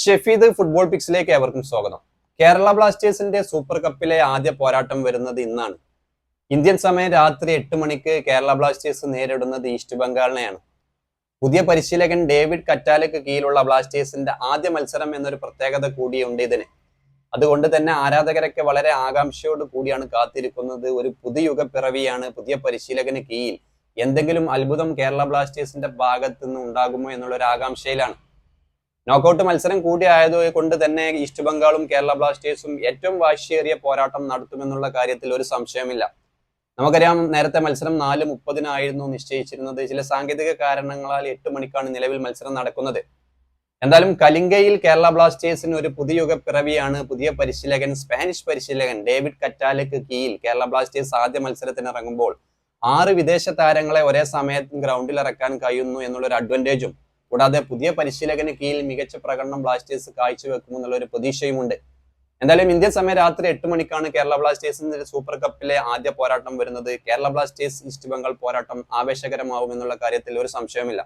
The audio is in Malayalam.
ഷെഫീദ് ഫുട്ബോൾ പിക്സിലേക്ക് ഏവർക്കും സ്വാഗതം. കേരള ബ്ലാസ്റ്റേഴ്സിന്റെ സൂപ്പർ കപ്പിലെ ആദ്യ പോരാട്ടം വരുന്നത് ഇന്നാണ്. ഇന്ത്യൻ സമയം രാത്രി എട്ട് മണിക്ക് കേരള ബ്ലാസ്റ്റേഴ്സ് നേരിടുന്നത് ഈസ്റ്റ് ബംഗാളിനെയാണ്. പുതിയ പരിശീലകൻ ഡേവിഡ് കറ്റാലയ്ക്ക് കീഴിലുള്ള ബ്ലാസ്റ്റേഴ്സിന്റെ ആദ്യ മത്സരം എന്നൊരു പ്രത്യേകത കൂടിയുണ്ട് ഇതിന്. അതുകൊണ്ട് തന്നെ ആരാധകരൊക്കെ വളരെ ആകാംക്ഷയോട് കൂടിയാണ് കാത്തിരിക്കുന്നത്. ഒരു പുതുയുഗ പിറവിയാണ് പുതിയ പരിശീലകന് കീഴിൽ. എന്തെങ്കിലും അത്ഭുതം കേരള ബ്ലാസ്റ്റേഴ്സിന്റെ ഭാഗത്ത് നിന്ന് ഉണ്ടാകുമോ എന്നുള്ള ഒരു ആകാംക്ഷയിലാണ്. നോക്കൌട്ട് മത്സരം കൂടിയായത് കൊണ്ട് തന്നെ ഈസ്റ്റ് ബംഗാളും കേരള ബ്ലാസ്റ്റേഴ്സും ഏറ്റവും വാശിയേറിയ പോരാട്ടം നടത്തുമെന്നുള്ള കാര്യത്തിൽ ഒരു സംശയമില്ല. നമുക്കറിയാം നേരത്തെ മത്സരം നാല് മുപ്പതിനായിരുന്നു നിശ്ചയിച്ചിരുന്നത്. ചില സാങ്കേതിക കാരണങ്ങളാൽ എട്ട് മണിക്കാണ് നിലവിൽ മത്സരം നടക്കുന്നത്. എന്തായാലും കലിംഗയിൽ കേരള ബ്ലാസ്റ്റേഴ്സിന് ഒരു പുതിയുഗ പിറവിയാണ്. പുതിയ പരിശീലകൻ സ്പാനിഷ് പരിശീലകൻ ഡേവിഡ് കറ്റാലയ്ക്ക് കീയിൽ കേരള ബ്ലാസ്റ്റേഴ്സ് ആദ്യ മത്സരത്തിന് ഇറങ്ങുമ്പോൾ ആറ് വിദേശ താരങ്ങളെ ഒരേ സമയത്ത് ഗ്രൗണ്ടിൽ ഇറക്കാൻ കഴിയുന്നു എന്നുള്ളൊരു അഡ്വാന്റേജും കൂടാതെ പുതിയ പരിശീലകന് കീഴിൽ മികച്ച പ്രകടനം ബ്ലാസ്റ്റേഴ്സ് കാഴ്ചവെക്കുമെന്നുള്ള ഒരു പ്രതീക്ഷയുമുണ്ട്. എന്തായാലും ഇന്ത്യൻ സമയം രാത്രി എട്ട് മണിക്കാണ് കേരള ബ്ലാസ്റ്റേഴ്സിന്റെ സൂപ്പർ കപ്പിലെ ആദ്യ പോരാട്ടം വരുന്നത്. കേരള ബ്ലാസ്റ്റേഴ്സ് ഈസ്റ്റ് ബംഗാൾ പോരാട്ടം ആവേശകരമാവുമെന്നുള്ള കാര്യത്തിൽ ഒരു സംശയമില്ല